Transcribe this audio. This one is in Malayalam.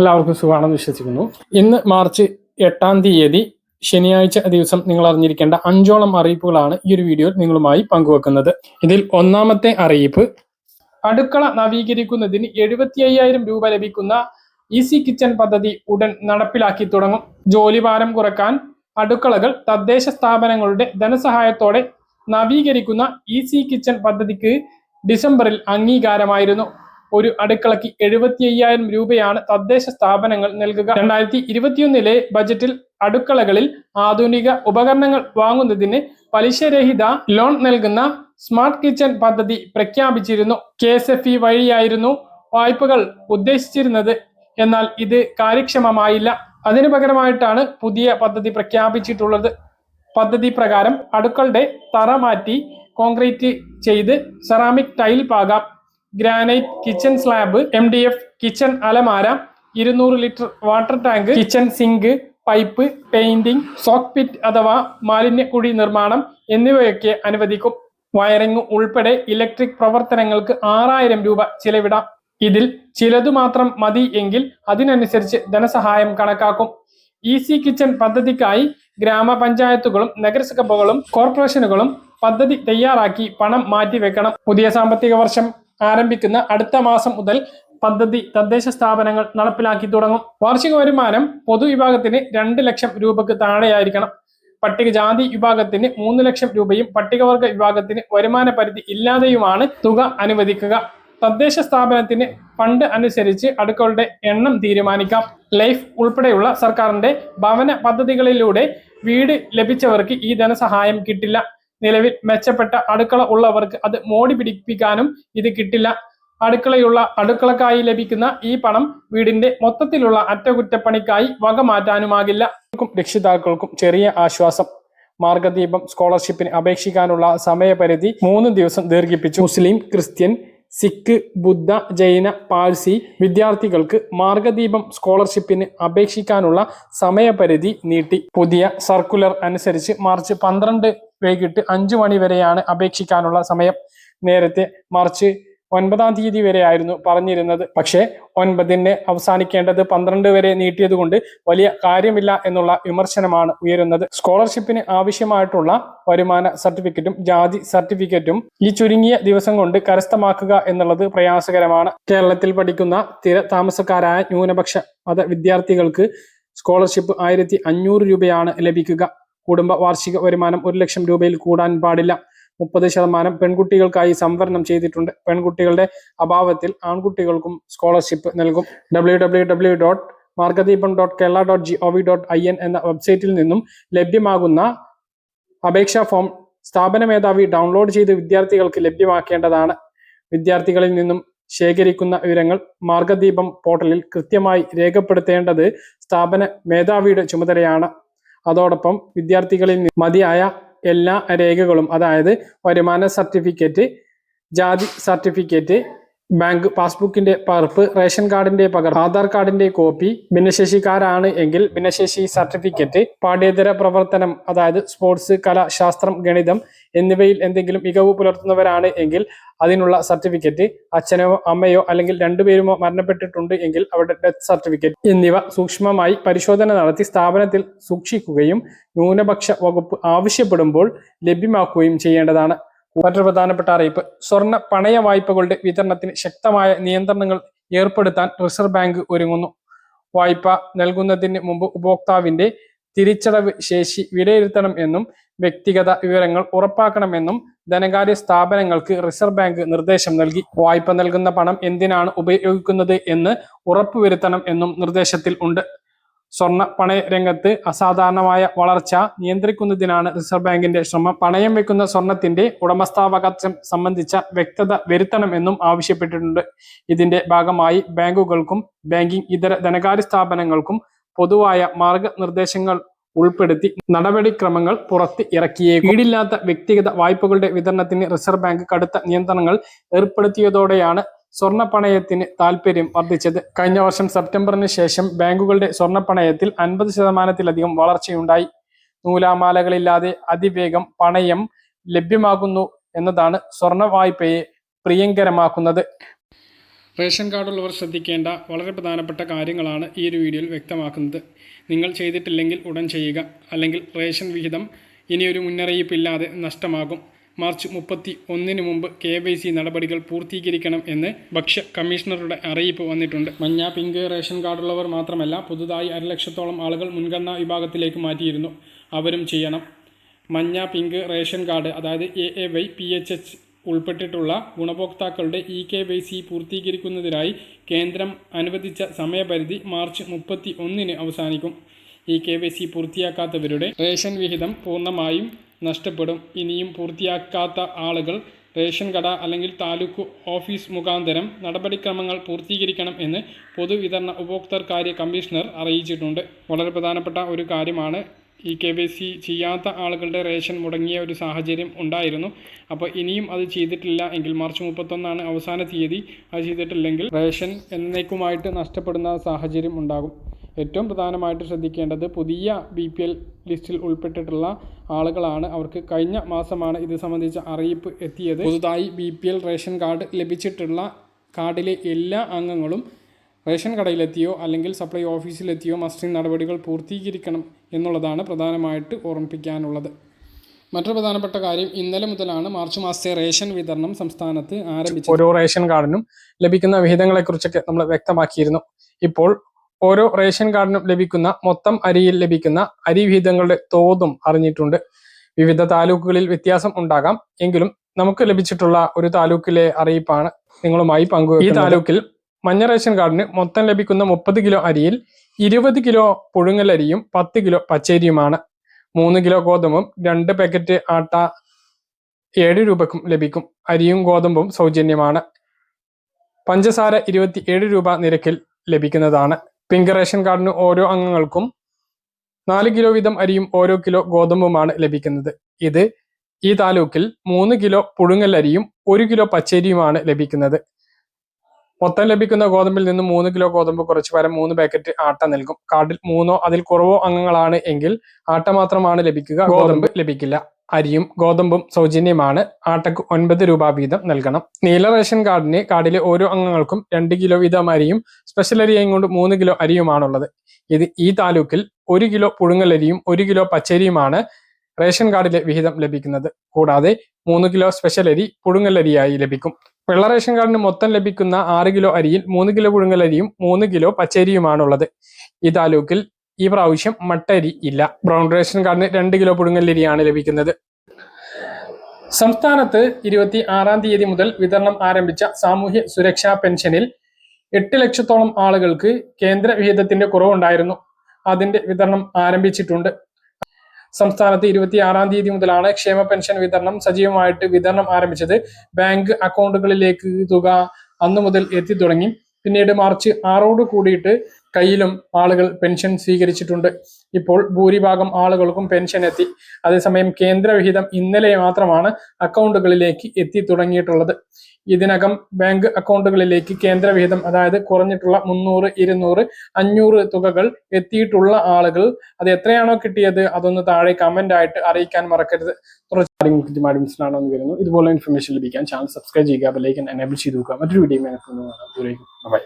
എല്ലാവർക്കും സുഖമാണെന്ന് വിശ്വസിക്കുന്നു. ഇന്ന് മാർച്ച് എട്ടാം തീയതി ശനിയാഴ്ച ദിവസം നിങ്ങൾ അറിഞ്ഞിരിക്കേണ്ട അഞ്ചോളം അറിയിപ്പുകളാണ് ഈ ഒരു വീഡിയോയിൽ നിങ്ങളുമായി പങ്കുവെക്കുന്നത്. ഇതിൽ ഒന്നാമത്തെ അറിയിപ്പ് അടുക്കള നവീകരിക്കുന്നതിന് എഴുപത്തി അയ്യായിരം രൂപ ലഭിക്കുന്ന ഈസി കിച്ചൺ പദ്ധതി ഉടൻ നടപ്പിലാക്കി തുടങ്ങും. ജോലിഭാരം കുറയ്ക്കാൻ അടുക്കളകൾ തദ്ദേശ സ്ഥാപനങ്ങളുടെ ധനസഹായത്തോടെ നവീകരിക്കുന്ന ഈസി കിച്ചൺ പദ്ധതിക്ക് ഡിസംബറിൽ അംഗീകാരമായിരുന്നു. ഒരു അടുക്കളയ്ക്ക് എഴുപത്തി അയ്യായിരം രൂപയാണ് തദ്ദേശ സ്ഥാപനങ്ങൾ നൽകുക. രണ്ടായിരത്തി ഇരുപത്തിയൊന്നിലെ ബജറ്റിൽ അടുക്കളകളിൽ ആധുനിക ഉപകരണങ്ങൾ വാങ്ങുന്നതിന് പലിശരഹിത ലോൺ നൽകുന്ന സ്മാർട്ട് കിച്ചൺ പദ്ധതി പ്രഖ്യാപിച്ചിരുന്നു. കെ എസ് എഫ് ഇ വഴിയായിരുന്നു വായ്പകൾ ഉദ്ദേശിച്ചിരുന്നത്. എന്നാൽ ഇത് കാര്യക്ഷമമായില്ല. അതിനു പകരമായിട്ടാണ് പുതിയ പദ്ധതി പ്രഖ്യാപിച്ചിട്ടുള്ളത്. പദ്ധതി പ്രകാരം അടുക്കളുടെ തറ മാറ്റി കോൺക്രീറ്റ് ചെയ്ത് ceramic tile പാകാം. Granite kitchen slab M D F kitchen അലമാര ഇരുന്നൂറ് litre water tank kitchen sink pipe painting soak pit അഥവാ മാലിന്യക്കുഴി നിർമ്മാണം എന്നിവയൊക്കെ അനുവദിക്കും. വയറിംഗ് ഉൾപ്പെടെ ഇലക്ട്രിക് പ്രവർത്തനങ്ങൾക്ക് ആറായിരം രൂപ ചിലവിടാം. ഇതിൽ ചിലതു മാത്രം മതി എങ്കിൽ അതിനനുസരിച്ച് ധനസഹായം കണക്കാക്കും. ഈസി കിച്ചൺ പദ്ധതിക്കായി ഗ്രാമപഞ്ചായത്തുകളും നഗരസഭകളും കോർപ്പറേഷനുകളും പദ്ധതി തയ്യാറാക്കി പണം മാറ്റിവെക്കണം. പുതിയ സാമ്പത്തിക വർഷം ആരംഭിക്കുന്ന അടുത്ത മാസം മുതൽ പദ്ധതി തദ്ദേശ സ്ഥാപനങ്ങൾ നടപ്പിലാക്കി തുടങ്ങും. വാർഷിക വരുമാനം പൊതുവിഭാഗത്തിന് രണ്ട് ലക്ഷം രൂപക്ക് താഴെയായിരിക്കണം. പട്ടികജാതി വിഭാഗത്തിന് മൂന്ന് ലക്ഷം രൂപയും പട്ടികവർഗ വിഭാഗത്തിന് വരുമാന പരിധി ഇല്ലാതെയുമാണ് തുക അനുവദിക്കുക. തദ്ദേശ സ്ഥാപനത്തിന് ഫണ്ട് അനുസരിച്ച് അടുക്കളുടെ എണ്ണം തീരുമാനിക്കാം. ലൈഫ് ഉൾപ്പെടെയുള്ള സർക്കാരിന്റെ ഭവന പദ്ധതികളിലൂടെ വീട് ലഭിച്ചവർക്ക് ഈ ധനസഹായം കിട്ടില്ല. നിലവിൽ മെച്ചപ്പെട്ട അടുക്കള ഉള്ളവർക്ക് അത് മോടി പിടിപ്പിക്കാനും ഇത് കിട്ടില്ല. അടുക്കളയുള്ള അടുക്കളക്കായി ലഭിക്കുന്ന ഈ പണം വീടിന്റെ മൊത്തത്തിലുള്ള അറ്റകുറ്റപ്പണിക്കായി വക മാറ്റാനുമാകില്ല. രക്ഷിതാക്കൾക്കും ചെറിയ ആശ്വാസം. മാർഗദീപം സ്കോളർഷിപ്പിന് അപേക്ഷിക്കാനുള്ള സമയപരിധി മൂന്ന് ദിവസം ദീർഘിപ്പിച്ചു. മുസ്ലിം ക്രിസ്ത്യൻ സിഖ് ബുദ്ധ ജൈന പാഴ്സി വിദ്യാർത്ഥികൾക്ക് മാർഗദീപം സ്കോളർഷിപ്പിന് അപേക്ഷിക്കാനുള്ള സമയപരിധി നീട്ടി. പുതിയ സർക്കുലർ അനുസരിച്ച് മാർച്ച് പന്ത്രണ്ട് വൈകിട്ട് അഞ്ചു മണി വരെയാണ് അപേക്ഷിക്കാനുള്ള സമയം. നേരത്തെ മാർച്ച് ഒൻപതാം തീയതി വരെയായിരുന്നു പറഞ്ഞിരുന്നത്. പക്ഷേ ഒൻപതിന് അവസാനിക്കേണ്ടത് പന്ത്രണ്ട് വരെ നീട്ടിയതുകൊണ്ട് വലിയ കാര്യമില്ല എന്നുള്ള വിമർശനമാണ് ഉയരുന്നത്. സ്കോളർഷിപ്പിന് ആവശ്യമായിട്ടുള്ള വരുമാന സർട്ടിഫിക്കറ്റും ജാതി സർട്ടിഫിക്കറ്റും ഈ ചുരുങ്ങിയ ദിവസം കൊണ്ട് കരസ്ഥമാക്കുക എന്നുള്ളത് പ്രയാസകരമാണ്. കേരളത്തിൽ പഠിക്കുന്ന സ്ഥിര താമസക്കാരായ ന്യൂനപക്ഷ മത വിദ്യാർത്ഥികൾക്ക് സ്കോളർഷിപ്പ് ആയിരത്തി അഞ്ഞൂറ് രൂപയാണ് ലഭിക്കുക. കുടുംബ വാർഷിക വരുമാനം ഒരു ലക്ഷം രൂപയിൽ കൂടാൻ പാടില്ല. മുപ്പത് ശതമാനം പെൺകുട്ടികൾക്കായി സംവരണം ചെയ്തിട്ടുണ്ട്. പെൺകുട്ടികളുടെ അഭാവത്തിൽ ആൺകുട്ടികൾക്കും സ്കോളർഷിപ്പ് നൽകും. W W W dot Margadeepam dot Kerala dot G O V dot I N എന്ന വെബ്സൈറ്റിൽ നിന്നും ലഭ്യമാകുന്ന അപേക്ഷാ ഫോം സ്ഥാപന മേധാവി ഡൗൺലോഡ് ചെയ്ത് വിദ്യാർത്ഥികൾക്ക് ലഭ്യമാക്കേണ്ടതാണ്. വിദ്യാർത്ഥികളിൽ നിന്നും ശേഖരിക്കുന്ന വിവരങ്ങൾ മാർഗദീപം പോർട്ടലിൽ കൃത്യമായി രേഖപ്പെടുത്തേണ്ടത് സ്ഥാപന മേധാവിയുടെ ചുമതലയാണ്. അതോടൊപ്പം വിദ്യാർത്ഥികളിൽ മതിയായ എല്ലാ രേഖകളും അതായത് വരുമാന സർട്ടിഫിക്കറ്റ് ജാതി സർട്ടിഫിക്കറ്റ് ബാങ്ക് പാസ്ബുക്കിന്റെ പകർപ്പ് റേഷൻ കാർഡിന്റെ പകർപ്പ് ആധാർ കാർഡിന്റെ കോപ്പി ഭിന്നശേഷിക്കാരാണ് എങ്കിൽ ഭിന്നശേഷി സർട്ടിഫിക്കറ്റ് പാഠ്യേതര പ്രവർത്തനം അതായത് സ്പോർട്സ് കല ശാസ്ത്രം ഗണിതം എന്നിവയിൽ എന്തെങ്കിലും മികവ് പുലർത്തുന്നവരാണ് എങ്കിൽ അതിനുള്ള സർട്ടിഫിക്കറ്റ് അച്ഛനോ അമ്മയോ അല്ലെങ്കിൽ രണ്ടുപേരുമോ മരണപ്പെട്ടിട്ടുണ്ട് എങ്കിൽ അവരുടെ ഡെത്ത് സർട്ടിഫിക്കറ്റ് എന്നിവ സൂക്ഷ്മമായി പരിശോധന നടത്തി സ്ഥാപനത്തിൽ സൂക്ഷിക്കുകയും ന്യൂനപക്ഷ വകുപ്പ് ആവശ്യപ്പെടുമ്പോൾ ലഭ്യമാക്കുകയും ചെയ്യേണ്ടതാണ്. മറ്റൊരു പ്രധാനപ്പെട്ട അറിയിപ്പ്. സ്വർണ പണയ വായ്പകളുടെ വിതരണത്തിന് ശക്തമായ നിയന്ത്രണങ്ങൾ ഏർപ്പെടുത്താൻ റിസർവ് ബാങ്ക് ഒരുങ്ങുന്നു. വായ്പ നൽകുന്നതിന് മുമ്പ് ഉപഭോക്താവിന്റെ തിരിച്ചടവ് ശേഷി വിലയിരുത്തണം എന്നും വ്യക്തിഗത വിവരങ്ങൾ ഉറപ്പാക്കണമെന്നും ധനകാര്യ സ്ഥാപനങ്ങൾക്ക് റിസർവ് ബാങ്ക് നിർദ്ദേശം നൽകി. വായ്പ നൽകുന്ന പണം എന്തിനാണ് ഉപയോഗിക്കുന്നത് എന്ന് ഉറപ്പുവരുത്തണം എന്നും നിർദ്ദേശത്തിൽ ഉണ്ട്. സ്വർണ പണയ രംഗത്ത് അസാധാരണമായ വളർച്ച നിയന്ത്രിക്കുന്നതിനാണ് റിസർവ് ബാങ്കിന്റെ ശ്രമം. പണയം വെക്കുന്ന സ്വർണത്തിന്റെ ഉടമസ്ഥാവകാശം സംബന്ധിച്ച വ്യക്തത വരുത്തണമെന്നും ആവശ്യപ്പെട്ടിട്ടുണ്ട്. ഇതിന്റെ ഭാഗമായി ബാങ്കുകൾക്കും ബാങ്കിംഗ് ഇതര ധനകാര്യ സ്ഥാപനങ്ങൾക്കും പൊതുവായ മാർഗനിർദ്ദേശങ്ങൾ ഉൾപ്പെടുത്തി നടപടിക്രമങ്ങൾ പുറത്ത് ഇറക്കിയേ വീടില്ലാത്ത വ്യക്തിഗത വായ്പകളുടെ വിതരണത്തിന് റിസർവ് ബാങ്ക് കടുത്ത നിയന്ത്രണങ്ങൾ ഏർപ്പെടുത്തിയതോടെയാണ് സ്വർണ പണയത്തിന് വർദ്ധിച്ചത്. കഴിഞ്ഞ വർഷം സെപ്റ്റംബറിന് ശേഷം ബാങ്കുകളുടെ സ്വർണ പണയത്തിൽ അൻപത് ശതമാനത്തിലധികം വളർച്ചയുണ്ടായി. നൂലാമാലകളില്ലാതെ അതിവേഗം പണയം ലഭ്യമാകുന്നു എന്നതാണ് സ്വർണ വായ്പയെ പ്രിയങ്കരമാക്കുന്നത്. റേഷൻ കാർഡുള്ളവർ ശ്രദ്ധിക്കേണ്ട വളരെ പ്രധാനപ്പെട്ട കാര്യങ്ങളാണ് ഈ ഒരു വീഡിയോയിൽ വ്യക്തമാക്കുന്നത്. നിങ്ങൾ ചെയ്തിട്ടില്ലെങ്കിൽ ഉടൻ ചെയ്യുക. അല്ലെങ്കിൽ റേഷൻ വിഹിതം ഇനിയൊരു മുന്നറിയിപ്പില്ലാതെ നഷ്ടമാകും. മാർച്ച് മുപ്പത്തി ഒന്നിന് മുമ്പ് കെ വൈ സി നടപടികൾ പൂർത്തീകരിക്കണം എന്ന് ഭക്ഷ്യ കമ്മീഷണറുടെ അറിയിപ്പ് വന്നിട്ടുണ്ട്. മഞ്ഞ പിങ്ക് റേഷൻ കാർഡുള്ളവർ മാത്രമല്ല പുതുതായി അരലക്ഷത്തോളം ആളുകൾ മുൻഗണനാ വിഭാഗത്തിലേക്ക് മാറ്റിയിരുന്നു. അവരും ചെയ്യണം. മഞ്ഞ പിങ്ക് റേഷൻ കാർഡ് അതായത് A A Y P H H ഉൾപ്പെട്ടിട്ടുള്ള ഗുണഭോക്താക്കളുടെ ഇ കെ വൈ സി പൂർത്തീകരിക്കുന്നതിനായി കേന്ദ്രം അനുവദിച്ച സമയപരിധി മാർച്ച് മുപ്പത്തി ഒന്നിന് അവസാനിക്കും. ഇ കെ വൈ സി പൂർത്തിയാക്കാത്തവരുടെ റേഷൻ വിഹിതം പൂർണമായും നഷ്ടപ്പെടും. ഇനിയും പൂർത്തിയാക്കാത്ത ആളുകൾ റേഷൻ കട അല്ലെങ്കിൽ താലൂക്ക് ഓഫീസ് മുഖാന്തരം നടപടിക്രമങ്ങൾ പൂർത്തീകരിക്കണം എന്ന് പൊതുവിതരണ ഉപഭോക്തൃ കാര്യ കമ്മീഷണർ അറിയിച്ചിട്ടുണ്ട്. വളരെ പ്രധാനപ്പെട്ട ഒരു കാര്യമാണ് ഈ കെ സി ചെയ്യാത്ത ആളുകളുടെ റേഷൻ മുടങ്ങിയ ഒരു സാഹചര്യം ഉണ്ടായിരുന്നു. അപ്പോൾ ഇനിയും അത് ചെയ്തിട്ടില്ല എങ്കിൽ മാർച്ച് മുപ്പത്തൊന്നാണ് അവസാന തീയതി. അത് ചെയ്തിട്ടില്ലെങ്കിൽ റേഷൻ എന്നേക്കുമായിട്ട് നഷ്ടപ്പെടുന്ന സാഹചര്യം ഉണ്ടാകും. ഏറ്റവും പ്രധാനമായിട്ട് ശ്രദ്ധിക്കേണ്ടത് പുതിയ ബി പി എൽ ലിസ്റ്റിൽ ഉൾപ്പെട്ടിട്ടുള്ള ആളുകളാണ്. അവർക്ക് കഴിഞ്ഞ മാസമാണ് ഇത് സംബന്ധിച്ച അറിയിപ്പ് എത്തിയത്. പുതുതായി B P L ration card ലഭിച്ചിട്ടുള്ള കാർഡിലെ എല്ലാ അംഗങ്ങളും റേഷൻ കടയിലെത്തിയോ അല്ലെങ്കിൽ സപ്ലൈ ഓഫീസിലെത്തിയോ മസ്റ്ററിംഗ് നടപടികൾ പൂർത്തീകരിക്കണം എന്നുള്ളതാണ് പ്രധാനമായിട്ട് ഓർമ്മിപ്പിക്കാനുള്ളത്. മറ്റൊരു പ്രധാനപ്പെട്ട കാര്യം ഇന്നലെ മുതലാണ് മാർച്ച് മാസത്തെ റേഷൻ വിതരണം സംസ്ഥാനത്ത് ആരംഭിച്ചത്. ഓരോ റേഷൻ കാർഡിനും ലഭിക്കുന്ന വിഹിതങ്ങളെക്കുറിച്ചൊക്കെ നമ്മൾ വ്യക്തമാക്കിയിരുന്നു. ഇപ്പോൾ ഓരോ റേഷൻ കാർഡിനും ലഭിക്കുന്ന മൊത്തം അരിയിൽ ലഭിക്കുന്ന അരി വിഹിതങ്ങളുടെ തോതും അറിഞ്ഞിട്ടുണ്ട്. വിവിധ താലൂക്കുകളിൽ വ്യത്യാസം ഉണ്ടാകാം. എങ്കിലും നമുക്ക് ലഭിച്ചിട്ടുള്ള ഒരു താലൂക്കിലെ അറിയിപ്പാണ് നിങ്ങളുമായി പങ്കുവെക്കുന്നത്. ഈ താലൂക്കിൽ മഞ്ഞ റേഷൻ കാർഡിന് മൊത്തം ലഭിക്കുന്ന മുപ്പത് കിലോ അരിയിൽ ഇരുപത് കിലോ പുഴുങ്ങലരിയും പത്ത് കിലോ പച്ചരിയുമാണ്. മൂന്ന് കിലോ ഗോതമ്പും രണ്ട് പാക്കറ്റ് ആട്ട ഏഴ് രൂപക്കും ലഭിക്കും. അരിയും ഗോതമ്പും സൗജന്യമാണ്. പഞ്ചസാര ഇരുപത്തി ഏഴ് രൂപ നിരക്കിൽ ലഭിക്കുന്നതാണ്. പിങ്ക് റേഷൻ കാർഡിന് ഓരോ അംഗങ്ങൾക്കും നാല് കിലോ വീതം അരിയും ഓരോ കിലോ ഗോതമ്പുമാണ് ലഭിക്കുന്നത്. ഇത് ഈ താലൂക്കിൽ മൂന്ന് കിലോ പുഴുങ്ങൽ ഒരു കിലോ പച്ചരിയുമാണ് ലഭിക്കുന്നത്. മൊത്തം ലഭിക്കുന്ന ഗോതമ്പിൽ നിന്ന് മൂന്ന് കിലോ ഗോതമ്പ് കുറച്ച് വരെ മൂന്ന് പാക്കറ്റ് ആട്ട നൽകും. കാർഡിൽ മൂന്നോ അതിൽ കുറവോ അംഗങ്ങളാണ് എങ്കിൽ ആട്ട മാത്രമാണ് ലഭിക്കുക. ഗോതമ്പ് ലഭിക്കില്ല. അരിയും ഗോതമ്പും സൗജന്യമാണ്. ആട്ടക്ക് ഒൻപത് രൂപ വീതം നൽകണം. നീല റേഷൻ കാർഡിന് കാർഡിലെ ഓരോ അംഗങ്ങൾക്കും രണ്ട് കിലോ വീതം അരിയും സ്പെഷ്യൽ അരിയും കൊണ്ട് മൂന്ന് കിലോ അരിയുമാണുള്ളത്. ഇത് ഈ താലൂക്കിൽ ഒരു കിലോ പുഴുങ്ങലരിയും ഒരു കിലോ പച്ചരിയുമാണ് റേഷൻ കാർഡിലെ വിഹിതം ലഭിക്കുന്നത്. കൂടാതെ മൂന്ന് കിലോ സ്പെഷ്യൽ അരി പുഴുങ്ങലരിയായി ലഭിക്കും. വെള്ള റേഷൻ കാർഡിന് മൊത്തം ലഭിക്കുന്ന ആറ് കിലോ അരിയിൽ മൂന്ന് കിലോ പുഴുങ്ങലരിയും മൂന്ന് കിലോ പച്ചരിയുമാണുള്ളത്. ഈ താലൂക്കിൽ ഈ പ്രാവശ്യം മട്ടരി ഇല്ല. ബ്രൗൺ റേഷൻ കാർഡിന് രണ്ട് കിലോ പുഴുങ്ങലരിയാണ് ലഭിക്കുന്നത്. സംസ്ഥാനത്ത് ഇരുപത്തി ആറാം തീയതി മുതൽ വിതരണം ആരംഭിച്ച സാമൂഹ്യ സുരക്ഷാ പെൻഷനിൽ എട്ട് ലക്ഷത്തോളം ആളുകൾക്ക് കേന്ദ്ര വിഹിതത്തിന്റെ കുറവുണ്ടായിരുന്നു. അതിന്റെ വിതരണം ആരംഭിച്ചിട്ടുണ്ട്. സംസ്ഥാനത്ത് ഇരുപത്തി ആറാം തീയതി മുതലാണ് ക്ഷേമ പെൻഷൻ വിതരണം സജീവമായിട്ട് വിതരണം ആരംഭിച്ചത്. ബാങ്ക് അക്കൗണ്ടുകളിലേക്ക് തുക അന്നു മുതൽ എത്തി തുടങ്ങി. പിന്നീട് മാർച്ച് ആറോട് കൂടിയിട്ട് കയ്യിലും ആളുകൾ പെൻഷൻ സ്വീകരിച്ചിട്ടുണ്ട്. ഇപ്പോൾ ഭൂരിഭാഗം ആളുകൾക്കും പെൻഷൻ എത്തി. അതേസമയം കേന്ദ്രവിഹിതം ഇന്നലെ മാത്രമാണ് അക്കൗണ്ടുകളിലേക്ക് എത്തി തുടങ്ങിയിട്ടുള്ളത്. ഇതിനകം ബാങ്ക് അക്കൗണ്ടുകളിലേക്ക് കേന്ദ്രവിഹിതം അതായത് കുറഞ്ഞിട്ടുള്ള മുന്നൂറ് ഇരുന്നൂറ് അഞ്ഞൂറ് തുകകൾ എത്തിയിട്ടുള്ള ആളുകൾ അത് എത്രയാണോ കിട്ടിയത് അതൊന്ന് താഴെ കമന്റ് ആയിട്ട് അറിയിക്കാൻ മറക്കരുത്. കുറച്ച് കാര്യങ്ങൾ വരുന്നു. ഇതുപോലെ ഇൻഫർമേഷൻ ലഭിക്കാൻ ചാനൽ സബ്സ്ക്രൈബ് ചെയ്യുക ബെല്ലൈക്കൻ എനേബിൾ ചെയ്ത് നോക്കുക മറ്റൊരു വീഡിയോ ബൈ